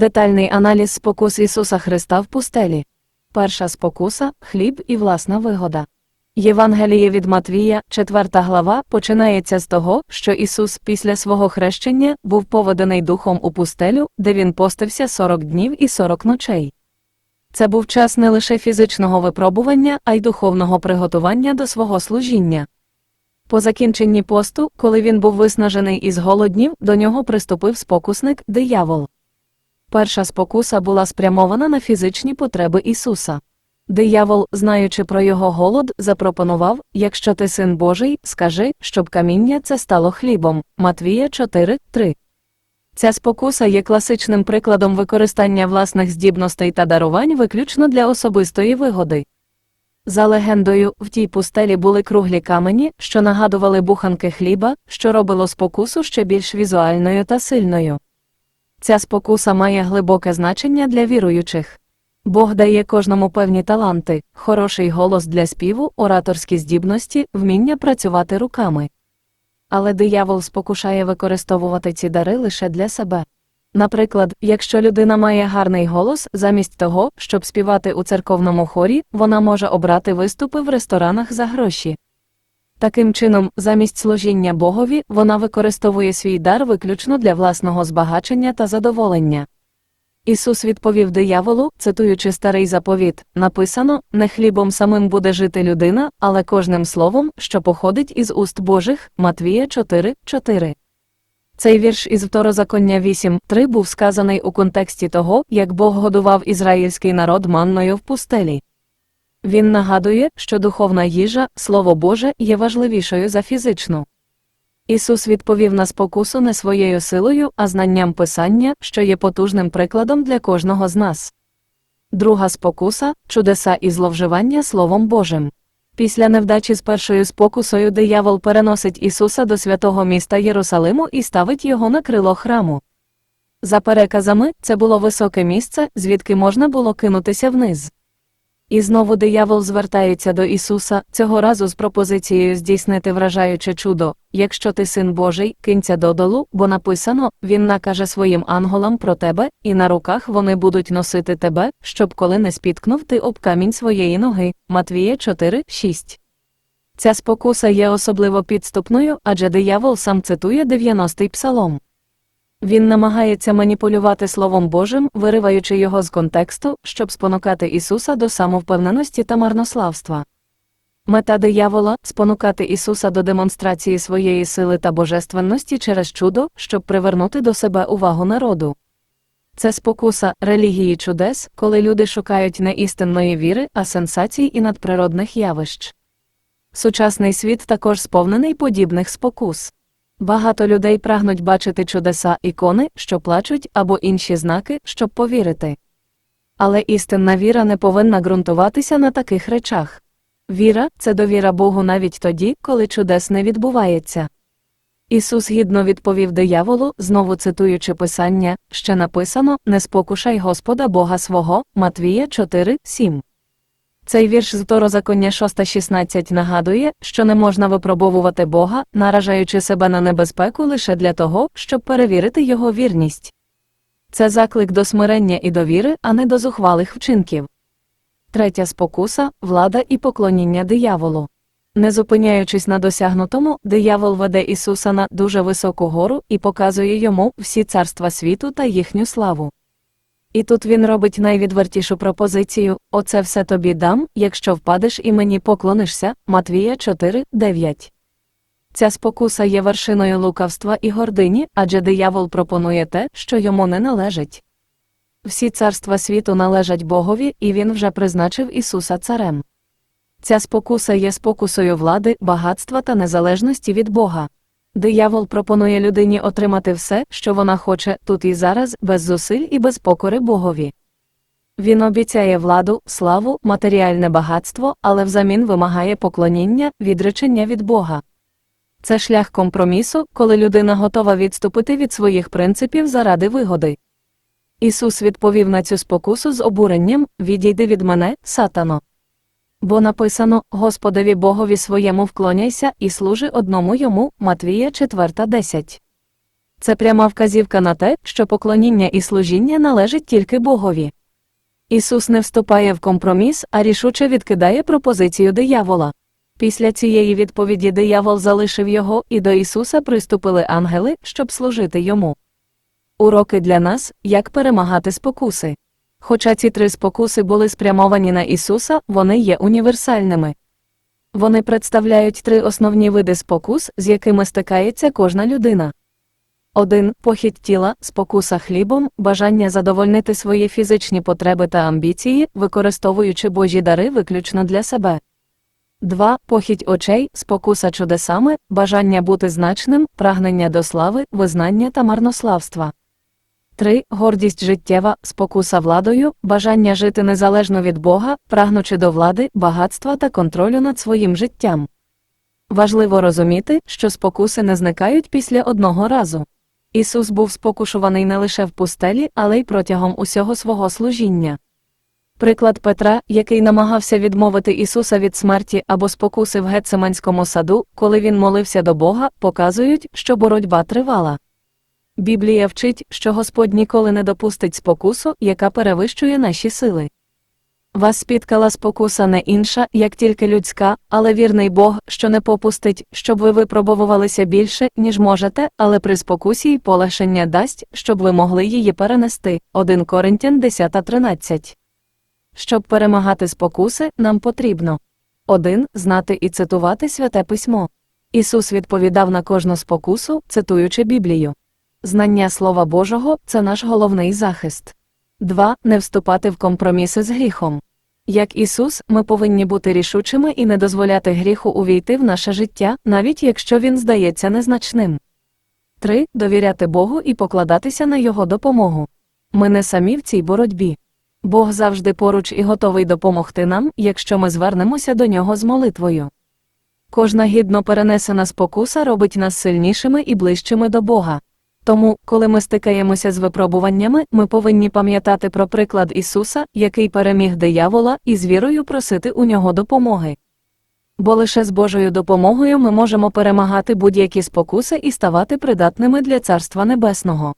Детальний аналіз спокус Ісуса Христа в пустелі. Перша спокуса хліб і власна вигода. Євангеліє від Матвія, 4 глава, починається з того, що Ісус після свого хрещення був поведений духом у пустелю, де він постився 40 днів і 40 ночей. Це був час не лише фізичного випробування, а й духовного приготування до свого служіння. По закінченні посту, коли він був виснажений і зголоднів, до нього приступив спокусник диявол. Перша спокуса була спрямована на фізичні потреби Ісуса. Диявол, знаючи про його голод, запропонував якщо ти син Божий, скажи, щоб каміння це стало хлібом. Матвія 4, 3. Ця спокуса є класичним прикладом використання власних здібностей та дарувань виключно для особистої вигоди. За легендою, в тій пустелі були круглі камені, що нагадували буханки хліба, що робило спокусу ще більш візуальною та сильною. Ця спокуса має глибоке значення для віруючих. Бог дає кожному певні таланти, хороший голос для співу, ораторські здібності, вміння працювати руками. Але диявол спокушає використовувати ці дари лише для себе. Наприклад, якщо людина має гарний голос, замість того, щоб співати у церковному хорі, вона може обрати виступи в ресторанах за гроші. Таким чином, замість служіння Богові, вона використовує свій дар виключно для власного збагачення та задоволення. Ісус відповів дияволу, цитуючи старий заповіт, написано не хлібом самим буде жити людина, але кожним словом, що походить із уст Божих, Матвія 4, 4. Цей вірш із Второзаконня 8, 3 був сказаний у контексті того, як Бог годував ізраїльський народ манною в пустелі. Він нагадує, що духовна їжа, Слово Боже, є важливішою за фізичну. Ісус відповів на спокусу не своєю силою, а знанням Писання, що є потужним прикладом для кожного з нас. Друга спокуса чудеса і зловживання Словом Божим. Після невдачі з першою спокусою диявол переносить Ісуса до святого міста Єрусалиму і ставить його на крило храму. За переказами, це було високе місце, звідки можна було кинутися вниз. І знову диявол звертається до Ісуса, цього разу з пропозицією здійснити вражаюче чудо якщо ти син Божий, кинься додолу, бо написано він накаже своїм анголам про тебе, і на руках вони будуть носити тебе, щоб коли не спіткнув ти об камінь своєї ноги. Матвія 4, 6. Ця спокуса є особливо підступною, адже диявол сам цитує 90-й псалом. Він намагається маніпулювати Словом Божим, вириваючи його з контексту, щоб спонукати Ісуса до самовпевненості та марнославства. Мета диявола спонукати Ісуса до демонстрації своєї сили та божественності через чудо, щоб привернути до себе увагу народу. Це спокуса релігії чудес, коли люди шукають не істинної віри, а сенсацій і надприродних явищ. Сучасний світ також сповнений подібних спокус. Багато людей прагнуть бачити чудеса, ікони, що плачуть, або інші знаки, щоб повірити. Але істинна віра не повинна ґрунтуватися на таких речах. Віра це довіра Богу навіть тоді, коли чудес не відбувається. Ісус гідно відповів дияволу, знову цитуючи Писання, ще написано Не спокушай Господа Бога свого, Матвія 4, 7. Цей вірш з Второзаконня 6.16 нагадує, що не можна випробовувати Бога, наражаючи себе на небезпеку лише для того, щоб перевірити його вірність. Це заклик до смирення і довіри, а не до зухвалих вчинків. Третя спокуса влада і поклоніння дияволу. Не зупиняючись на досягнутому, диявол веде Ісуса на дуже високу гору і показує йому всі царства світу та їхню славу. І тут він робить найвідвертішу пропозицію Оце все тобі дам, якщо впадеш і мені поклонишся. Матвія 4, 9. Ця спокуса є вершиною лукавства і гордині, адже диявол пропонує те, що йому не належить. Всі царства світу належать Богові, і він вже призначив Ісуса царем. Ця спокуса є спокусою влади, багатства та незалежності від Бога. Диявол пропонує людині отримати все, що вона хоче, тут і зараз, без зусиль і без покори Богові. Він обіцяє владу, славу, матеріальне багатство, але взамін вимагає поклоніння, відречення від Бога. Це шлях компромісу, коли людина готова відступити від своїх принципів заради вигоди. Ісус відповів на цю спокусу з обуренням Відійди від мене, сатано. Бо написано Господові Богові своєму вклоняйся і служи одному йому, Матвія 4.10. Це пряма вказівка на те, що поклоніння і служіння належить тільки Богові. Ісус не вступає в компроміс, а рішуче відкидає пропозицію диявола. Після цієї відповіді диявол залишив його, і до Ісуса приступили ангели, щоб служити йому. Уроки для нас як перемагати спокуси. Хоча ці три спокуси були спрямовані на Ісуса, вони є універсальними. Вони представляють три основні види спокус, з якими стикається кожна людина. 1. Похід тіла, спокуса хлібом, бажання задовольнити свої фізичні потреби та амбіції, використовуючи Божі дари виключно для себе. 2. Похідь очей, спокуса чудесами, бажання бути значним, прагнення до слави, визнання та марнославства. 3. Гордість життєва, спокуса владою, бажання жити незалежно від Бога, прагнучи до влади, багатства та контролю над своїм життям. Важливо розуміти, що спокуси не зникають після одного разу. Ісус був спокушуваний не лише в пустелі, але й протягом усього свого служіння. Приклад Петра, який намагався відмовити Ісуса від смерті або спокуси в Гетсиманському саду, коли він молився до Бога, показують, що боротьба тривала. Біблія вчить, що Господь ніколи не допустить спокусу, яка перевищує наші сили. Вас спіткала спокуса не інша, як тільки людська, але вірний Бог, що не попустить, щоб ви випробовувалися більше, ніж можете, але при спокусі й полегшення дасть, щоб ви могли її перенести. 1 Коринтян 10.13 Щоб перемагати спокуси, нам потрібно 1. Знати і цитувати Святе Письмо. Ісус відповідав на кожну спокусу, цитуючи Біблію. Знання Слова Божого це наш головний захист. 2. Не вступати в компроміси з гріхом. Як Ісус, ми повинні бути рішучими і не дозволяти гріху увійти в наше життя, навіть якщо він здається незначним. 3. Довіряти Богу і покладатися на Його допомогу. Ми не самі в цій боротьбі. Бог завжди поруч і готовий допомогти нам, якщо ми звернемося до нього з молитвою. Кожна гідно перенесена спокуса робить нас сильнішими і ближчими до Бога. Тому, коли ми стикаємося з випробуваннями, ми повинні пам'ятати про приклад Ісуса, який переміг диявола, і з вірою просити у нього допомоги. Бо лише з Божою допомогою ми можемо перемагати будь-які спокуси і ставати придатними для Царства Небесного.